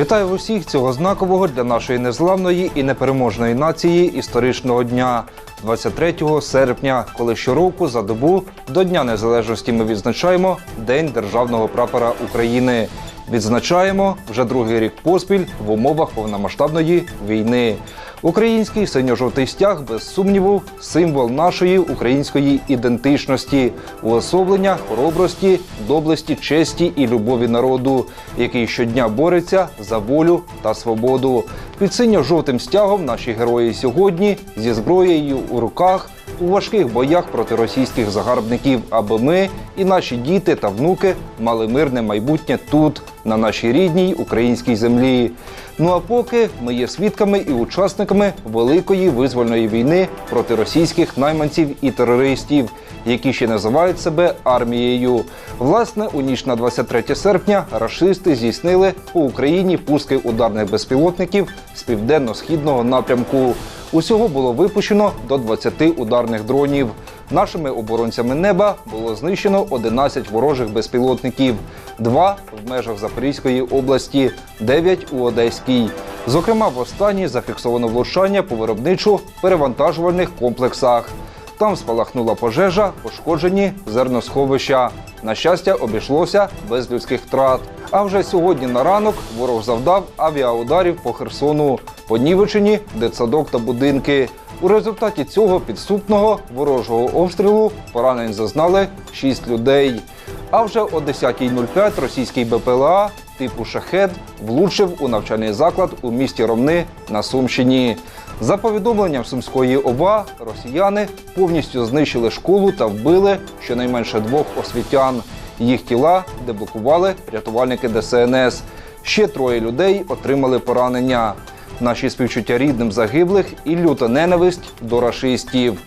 Вітаю усіх цього знакового для нашої незламної і непереможної нації історичного дня 23 серпня, коли щороку за добу до Дня Незалежності ми відзначаємо День державного прапора України. Відзначаємо вже другий рік поспіль в умовах повномасштабної війни. Український синьо-жовтий стяг, без сумніву, символ нашої української ідентичності, уособлення хоробрості, доблесті, честі і любові народу, який щодня бореться за волю та свободу. Під синьо-жовтим стягом наші герої сьогодні зі зброєю у руках у важких боях проти російських загарбників, аби ми і наші діти та внуки мали мирне майбутнє тут, на нашій рідній українській землі. Ну а поки ми є свідками і учасниками великої визвольної війни проти російських найманців і терористів, які ще називають себе армією. Власне, у ніч на 23 серпня рашисти здійснили по Україні пуски ударних безпілотників з південно-східного напрямку. Усього було випущено до 20 ударних дронів. Нашими оборонцями неба було знищено 11 ворожих безпілотників, два в межах Запорізької області, 9 у Одеській. Зокрема, в останній зафіксовано влучання по виробничу перевантажувальних комплексах. Там спалахнула пожежа, пошкоджені зерносховища. На щастя, обійшлося без людських втрат. А вже сьогодні на ранок ворог завдав авіаударів по Херсону, по Нівечині, дитсадок та будинки. У результаті цього підступного ворожого обстрілу поранень зазнали 6 людей. А вже о 10.05 російський БПЛА типу Шахед влучив у навчальний заклад у місті Ромни на Сумщині. За повідомленням Сумської ОВА, росіяни повністю знищили школу та вбили щонайменше двох освітян. Їх тіла деблокували рятувальники ДСНС. Ще троє людей отримали поранення. Наші співчуття рідним загиблих і люта ненависть до рашистів.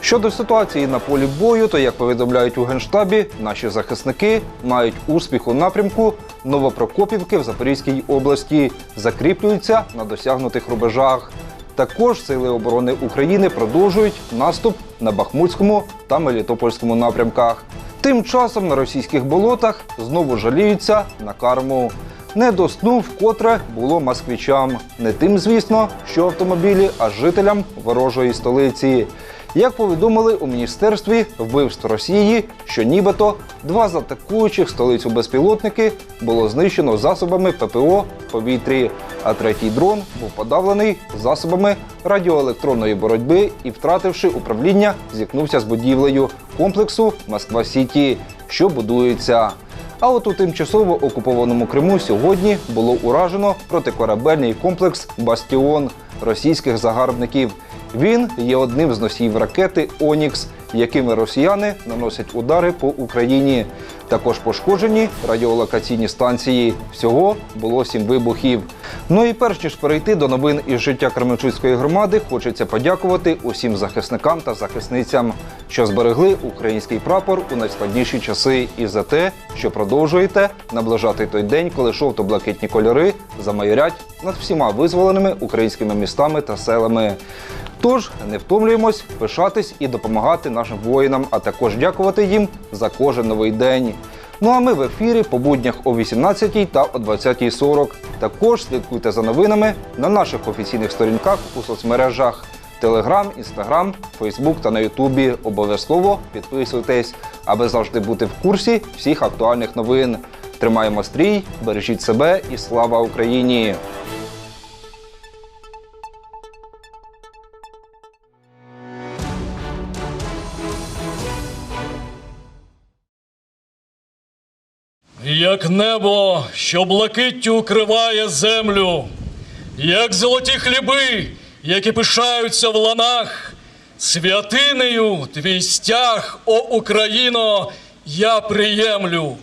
Щодо ситуації на полі бою, то як повідомляють у генштабі, наші захисники мають успіх у напрямку Новопрокопівки в Запорізькій області, закріплюються на досягнутих рубежах. Також сили оборони України продовжують наступ на Бахмутському та Мелітопольському напрямках. Тим часом на російських болотах знову жаліються на карму. Не до сну вкотре було москвичам. Не тим, звісно, що автомобілі, а жителям ворожої столиці. Як повідомили у міністерстві вбивств Росії, що нібито два з атакуючих столицю безпілотники було знищено засобами ППО в повітрі, а третій дрон був подавлений засобами радіоелектронної боротьби і, втративши управління, зіткнувся з будівлею комплексу Москва Сіті, що будується. А от у тимчасово окупованому Криму сьогодні було уражено протикорабельний комплекс Бастіон російських загарбників. Він є одним з носіїв ракети Онікс, якими росіяни наносять удари по Україні. Також пошкоджені радіолокаційні станції. Всього було сім вибухів. Ну і перш ніж перейти до новин із життя Кременчуцької громади, хочеться подякувати усім захисникам та захисницям, що зберегли український прапор у найскладніші часи, і за те, що продовжуєте наближати той день, коли жовто-блакитні кольори замайорять над всіма визволеними українськими містами та селами. Тож не втомлюємось пишатись і допомагати нашим воїнам, а також дякувати їм за кожен новий день. Ну а ми в ефірі по буднях о 18 та о 20.40. Також слідкуйте за новинами на наших офіційних сторінках у соцмережах Телеграм, Інстаграм, Фейсбук та на Ютубі. Обов'язково підписуйтесь, аби завжди бути в курсі всіх актуальних новин. Тримаємо стрій, бережіть себе і слава Україні! Як небо, що блакиттю укриває землю, як золоті хліби, які пишаються в ланах, святинею твій стяг, о Україно, я приємлю.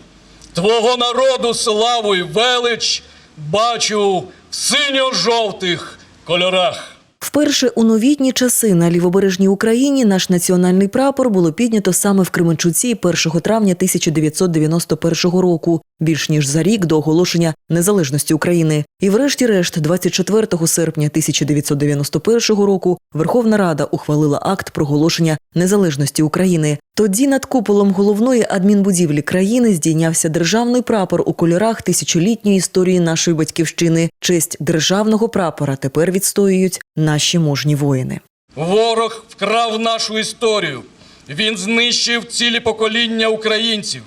Твого народу славу й велич бачу в синьо-жовтих кольорах. Вперше у новітні часи на лівобережній Україні наш національний прапор було піднято саме в Кременчуці 1 травня 1991 року. Більш ніж за рік до оголошення незалежності України. І, врешті-решт, 24 серпня 1991 року Верховна Рада ухвалила акт проголошення незалежності України. Тоді над куполом головної адмінбудівлі країни здійнявся державний прапор у кольорах тисячолітньої історії нашої батьківщини. Честь державного прапора тепер відстоюють наші мужні воїни. Ворог вкрав нашу історію. Він знищив цілі покоління українців.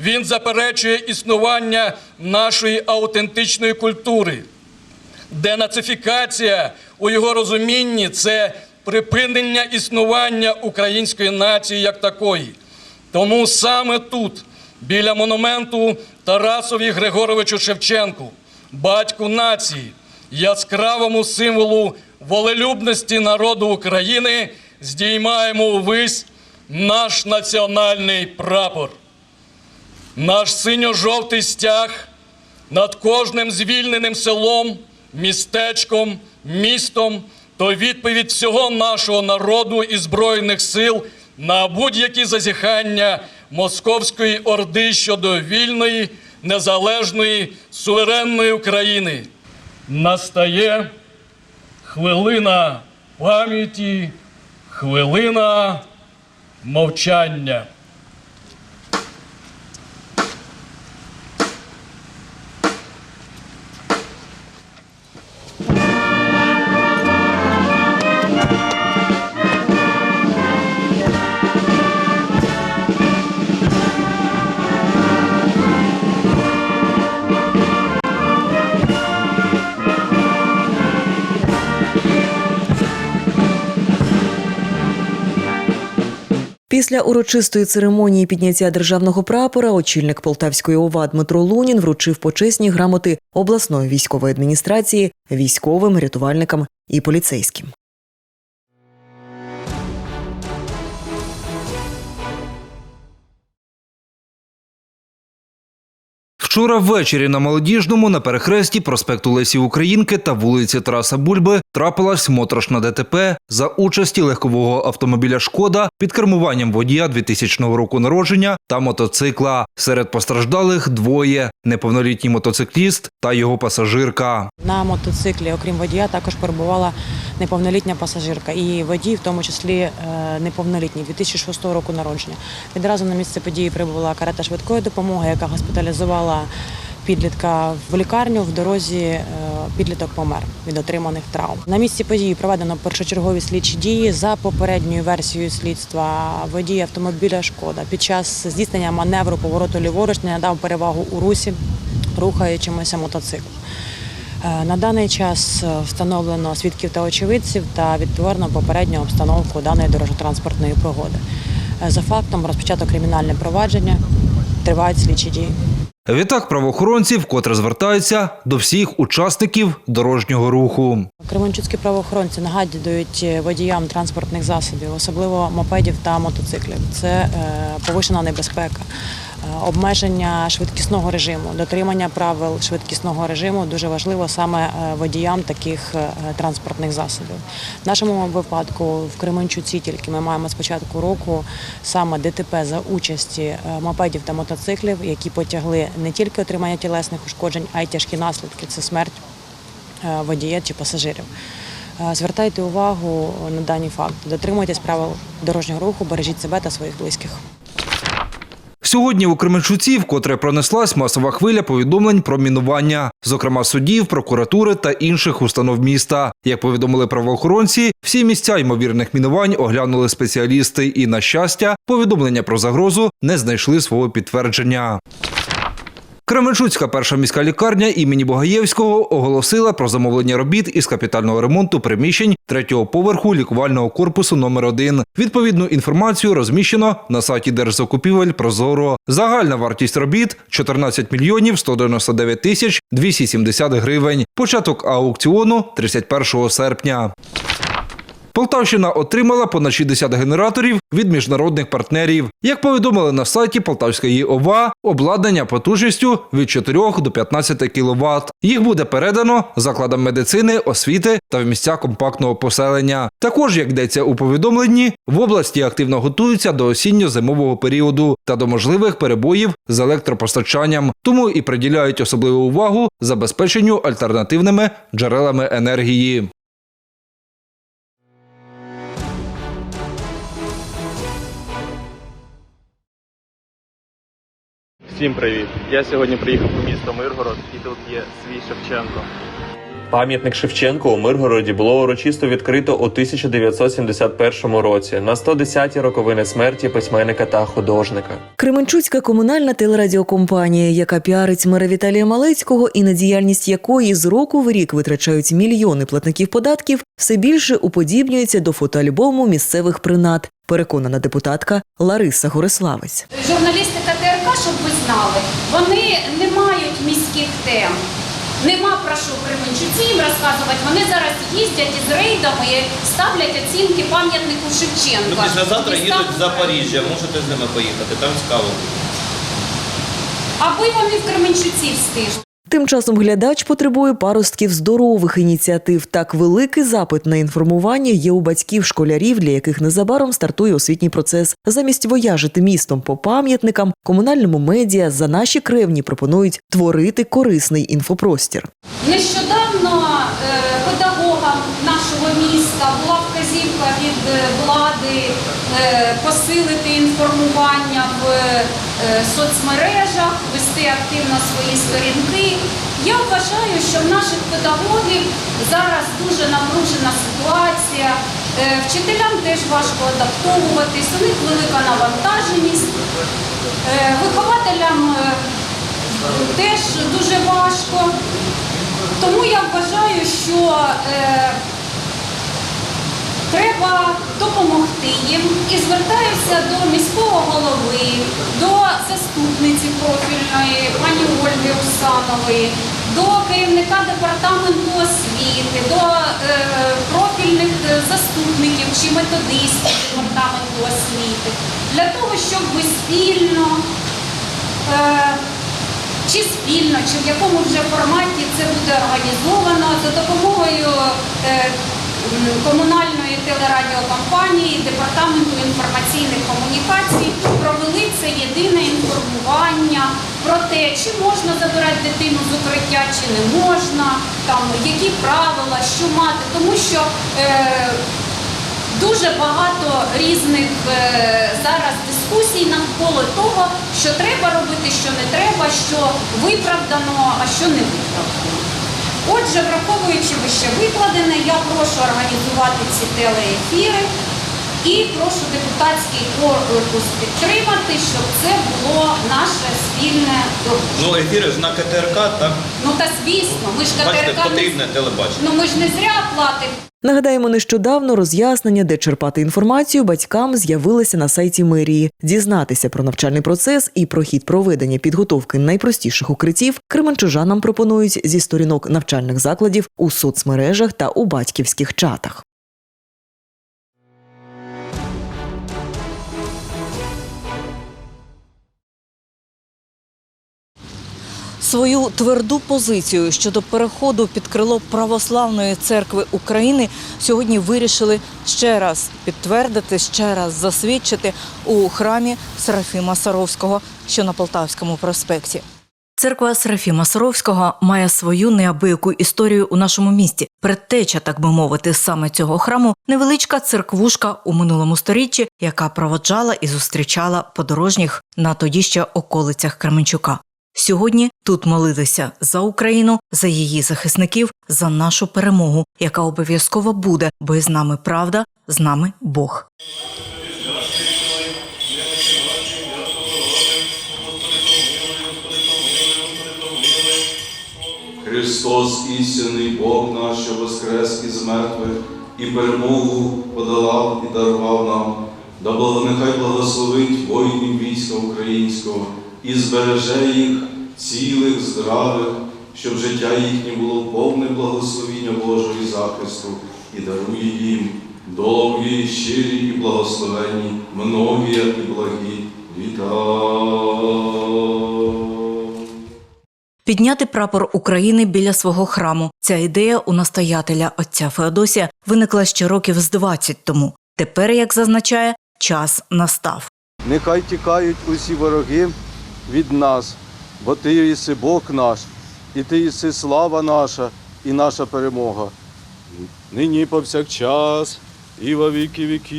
Він заперечує існування нашої аутентичної культури. Денацифікація у його розумінні це припинення існування української нації як такої. Тому саме тут, біля монументу Тарасові Григоровичу Шевченку, батьку нації, яскравому символу волелюбності народу України, здіймаємо увесь наш національний прапор. Наш синьо-жовтий стяг над кожним звільненим селом, містечком, містом то відповідь всього нашого народу і Збройних сил на будь-які зазіхання Московської орди щодо вільної, незалежної, суверенної України. Настає хвилина пам'яті, хвилина мовчання. Після урочистої церемонії підняття державного прапора очільник Полтавської ОВА Дмитро Лунін вручив почесні грамоти обласної військової адміністрації військовим, рятувальникам і поліцейським. Вчора ввечері на молодіжному на перехресті проспекту Лесі Українки та вулиці Тараса Бульби трапилась моторошна ДТП за участі легкового автомобіля Шкода під кермуванням водія 2000 року народження та мотоцикла. Серед постраждалих двоє неповнолітній мотоцикліст та його пасажирка. На мотоциклі, окрім водія, також перебувала неповнолітня пасажирка. І водій, в тому числі е, неповнолітній, 2006 року народження. Відразу на місце події прибула карета швидкої допомоги, яка госпіталізувала підлітка в лікарню. В дорозі е, підліток помер від отриманих травм. На місці події проведено першочергові слідчі дії за попередньою версією слідства. Водій автомобіля Шкода під час здійснення маневру повороту ліворуч не надав перевагу у русі, рухаючимося мотоциклом. Е, На даний час е, встановлено свідків та очевидців та відтворено попередню обстановку даної дорожньо-транспортної пригоди. За фактом розпочато кримінальне провадження, тривають слідчі дії. Відтак правоохоронці вкотре звертаються до всіх учасників дорожнього руху. Кременчуцькі правоохоронці нагадують водіям транспортних засобів, особливо мопедів та мотоциклів. Це е, повишена небезпека, е, обмеження швидкісного режиму, дотримання правил швидкісного режиму дуже важливо саме е, водіям таких е, транспортних засобів. В нашому випадку в Кременчуці тільки ми маємо з початку року саме ДТП за участі е, мопедів та мотоциклів, які потягли не тільки отримання тілесних ушкоджень, а й тяжкі наслідки це смерть е, водія чи пасажирів. Е, Звертайте увагу на дані факти, дотримуйтесь правил дорожнього руху, бережіть себе та своїх близьких. Сьогодні у Кременчуці вкотре пронеслась масова хвиля повідомлень про мінування, зокрема судів, прокуратури та інших установ міста. Як повідомили правоохоронці, всі місця ймовірних мінувань оглянули спеціалісти, і на щастя, повідомлення про загрозу не знайшли свого підтвердження. Кременчуцька перша міська лікарня імені Богаєвського оголосила про замовлення робіт із капітального ремонту приміщень третього поверху лікувального корпусу номер 1 Відповідну інформацію розміщено на сайті Держзакупівель Прозоро. Загальна вартість робіт 14 мільйонів 199 тисяч 270 гривень. Початок аукціону 31 серпня. Полтавщина отримала понад 60 генераторів від міжнародних партнерів. Як повідомили на сайті Полтавської ОВА, обладнання потужністю від 4 до 15 кВт. Їх буде передано закладам медицини, освіти та в місця компактного поселення. Також, як йдеться у повідомленні, в області активно готуються до осінньо-зимового періоду та до можливих перебоїв з електропостачанням, тому і приділяють особливу увагу забезпеченню альтернативними джерелами енергії. Всім привіт! Я сьогодні приїхав у місто Миргород і тут є свій Шевченко. Пам'ятник Шевченку у Миргороді було урочисто відкрито у 1971 році на 110-ті роковини смерті письменника та художника. Кременчуцька комунальна телерадіокомпанія, яка піарить мера Віталія Малецького і на діяльність якої з року в рік витрачають мільйони платників податків, все більше уподібнюється до фотоальбому місцевих принад. Переконана депутатка Лариса Гориславець. Журналістика ТРК, щоб ви знали, вони не мають міських тем. Нема про що Кременчуці їм розказувати. Вони зараз їздять із рейдами і ставлять оцінки пам'ятнику Шевченка. Ну, післязавтра завтра їдуть в України. Запоріжжя, можете з ними поїхати, там цікаво. Аби вони в Кременчуці встигли. Тим часом глядач потребує паростків здорових ініціатив. Так великий запит на інформування є у батьків школярів, для яких незабаром стартує освітній процес. Замість вояжити містом по пам'ятникам, комунальному медіа за наші кревні пропонують творити корисний інфопростір. Нещодавно е, педагогам нашого міста була вказівка від е, влади посилити інформування в е, соцмережах, вести активно свої сторінки. Я вважаю, що в наших педагогів зараз дуже напружена ситуація. Е, Вчителям теж важко адаптовуватись, у них велика навантаженість. Е, Вихователям е, теж дуже важко. Тому я вважаю, що е, треба допомогти їм і звертаюся до міського голови, до заступниці профільної пані Ольги Усанової, до керівника департаменту освіти, до е, профільних заступників чи методистів департаменту освіти для того, щоб ми спільно. Е, чи спільно, чи в якому вже форматі це буде організовано за допомогою е, комунальної телерадіокомпанії, департаменту інформаційних комунікацій провели це єдине інформування про те, чи можна забирати дитину з укриття, чи не можна, там які правила, що мати, тому що. Е, Дуже багато різних е, зараз дискусій навколо того, що треба робити, що не треба, що виправдано, а що не виправдано. Отже, враховуючи вище викладене, я прошу організувати ці телеефіри і прошу депутатський корпус підтримати, щоб це було наше спільне доручення. Ну, ефіри ж на КТРК, так? Ну та звісно, ми ж Бачите, КТРК не потрібне телебачення. ну ми ж не зря платимо. Нагадаємо, нещодавно роз'яснення, де черпати інформацію батькам з'явилися на сайті мерії. Дізнатися про навчальний процес і про хід проведення підготовки найпростіших укриттів кременчужанам пропонують зі сторінок навчальних закладів у соцмережах та у батьківських чатах. Свою тверду позицію щодо переходу під крило Православної церкви України сьогодні вирішили ще раз підтвердити, ще раз засвідчити у храмі Серафіма Саровського, що на Полтавському проспекті. Церква Серафіма Саровського має свою неабияку історію у нашому місті. Предтеча, так би мовити, саме цього храму невеличка церквушка у минулому сторіччі, яка проводжала і зустрічала подорожніх на тоді ще околицях Кременчука. Сьогодні тут молилися за Україну, за її захисників, за нашу перемогу, яка обов'язково буде, бо із нами правда, з нами Бог. Христос, істинний Бог наш, воскрес із мертвих і перемогу подолав і дарував нам, да нехай благословить воїнів війська українського і збереже їх цілих, здравих, щоб життя їхнє було повне благословіння Божого і захисту, і дарує їм довгі, щирі і благословенні, многі і благі літа. Підняти прапор України біля свого храму. Ця ідея у настоятеля отця Феодосія виникла ще років з 20 тому. Тепер, як зазначає, час настав. Нехай тікають усі вороги від нас, бо ти єси Бог наш, і ти єси слава наша і наша перемога. Нині повсякчас і во віки віків.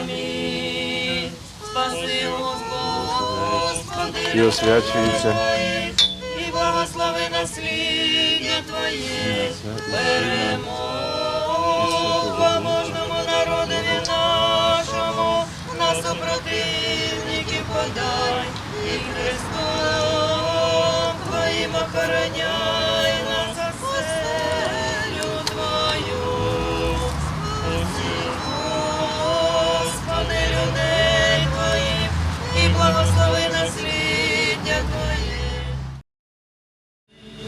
Амінь. Спаси Господи, І освячується. і благослови насліддя Твоє, перемогу подай, і Христом Твоїм охороняй нас оселю Твою. Господи, людей Твоїх, і благослови насліддя Твоє.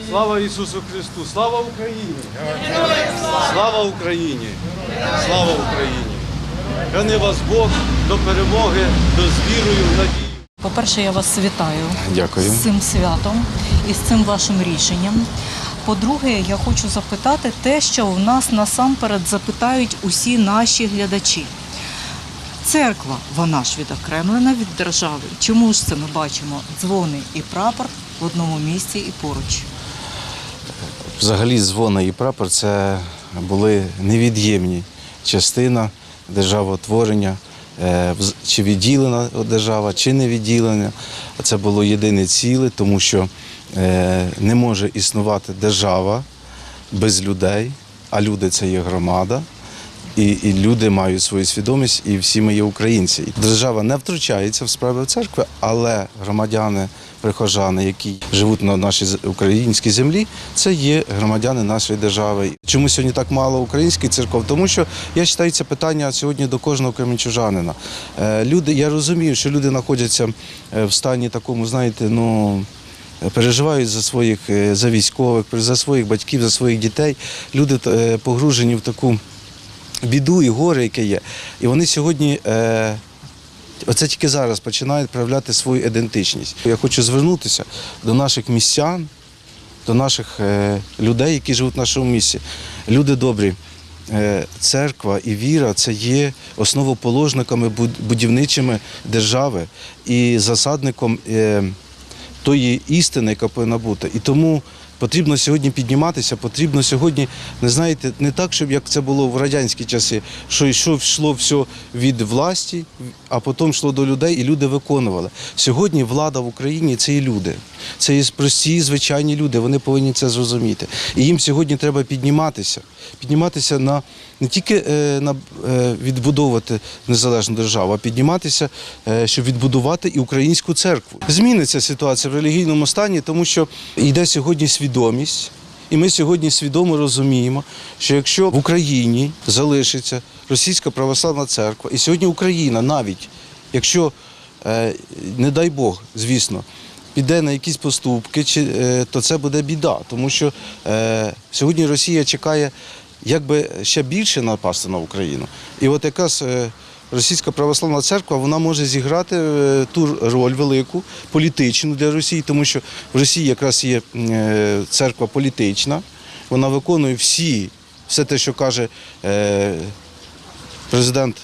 Слава Ісусу Христу! Слава Україні! Слава Україні! Слава Україні! Храни вас Бог до перемоги, до з вірою, в надію. По-перше, я вас вітаю Дякую. з цим святом і з цим вашим рішенням. По-друге, я хочу запитати те, що в нас насамперед запитають усі наші глядачі. Церква, вона ж відокремлена від держави. Чому ж це ми бачимо дзвони і прапор в одному місці і поруч? Взагалі дзвони і прапор це були невід'ємні частина державотворення, чи відділена держава, чи не відділена. Це було єдине ціле, тому що е, не може існувати держава без людей, а люди це є громада. І, і люди мають свою свідомість, і всі ми є українці. Держава не втручається в справи церкви, але громадяни, прихожани, які живуть на нашій українській землі, це є громадяни нашої держави. Чому сьогодні так мало українських церков? Тому що я вважаю, це питання сьогодні до кожного кремінчужанина. Е, Люди, я розумію, що люди знаходяться е, в стані такому, знаєте, ну. Переживають за своїх е, за військових, за своїх батьків, за своїх дітей. Люди погружені в таку біду і горе, яке є. І вони сьогодні, е, оце тільки зараз починають проявляти свою ідентичність. Я хочу звернутися до наших містян, до наших е, людей, які живуть в нашому місті. Люди добрі. е, Церква і віра це є основоположниками будівничими держави і засадником е, тої істини, яка повинна бути. І тому потрібно сьогодні підніматися, потрібно сьогодні, не знаєте, не так, щоб як це було в радянські часи, що йшло, йшло все від власті, а потім йшло до людей, і люди виконували. Сьогодні влада в Україні це і люди. Це і прості, звичайні люди. Вони повинні це зрозуміти. І їм сьогодні треба підніматися, підніматися на не тільки е, на е, відбудовувати незалежну державу, а підніматися, е, щоб відбудувати і українську церкву. Зміниться ситуація в релігійному стані, тому що йде сьогодні свідомість. І ми сьогодні свідомо розуміємо, що якщо в Україні залишиться російська православна церква, і сьогодні Україна навіть, якщо, не дай Бог, звісно, піде на якісь поступки, е, то це буде біда. Тому що е, сьогодні Росія чекає якби ще більше напасти на Україну. І от якраз е, Російська православна церква вона може зіграти ту роль велику, політичну для Росії, тому що в Росії якраз є церква політична, вона виконує всі, все те, що каже президент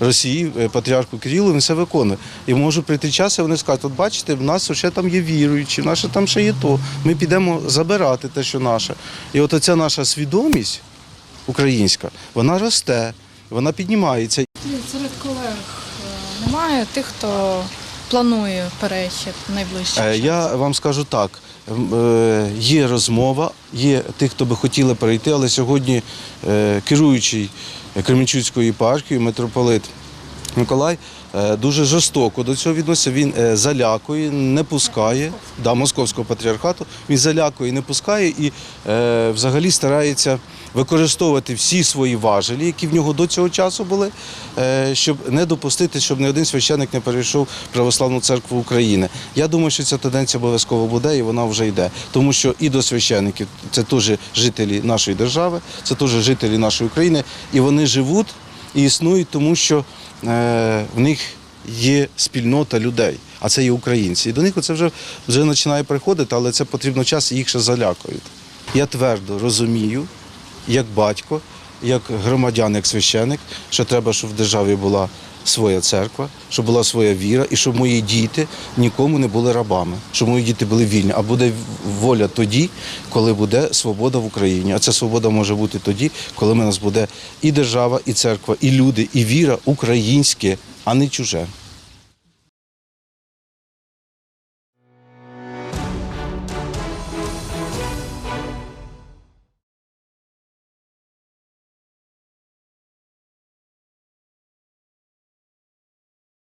Росії, е, патріарху Кирилу, він все виконує. І може прийти час, і вони скажуть, от бачите, в нас ще там є віруючі, в нас ще там ще є то. Ми підемо забирати те, що наше. І от оця наша свідомість українська, вона росте, вона піднімається. Серед колег е, немає тих, хто планує перехід найближчим Е, часом? Я вам скажу так: е, є розмова, є тих, хто би хотіли перейти, але сьогодні керуючий Кременчуцькою єпархії митрополит Миколай е, дуже жорстоко до цього відноситься. Він е, залякує, не пускає да, московського патріархату. Він залякує, не пускає і е, взагалі старається використовувати всі свої важелі, які в нього до цього часу були, щоб не допустити, щоб ні один священник не перейшов православну церкву України. Я думаю, що ця тенденція обов'язково буде і вона вже йде. Тому що і до священників це теж жителі нашої держави, це теж жителі нашої України, і вони живуть і існують, тому що в них є спільнота людей, а це є українці. І до них це вже, вже починає приходити, але це потрібно час і їх ще залякують. Я твердо розумію, як батько, як громадян, як священик, що треба, щоб в державі була своя церква, щоб була своя віра, і щоб мої діти нікому не були рабами, щоб мої діти були вільні. А буде воля тоді, коли буде свобода в Україні. А ця свобода може бути тоді, коли в нас буде і держава, і церква, і люди, і віра українське, а не чуже.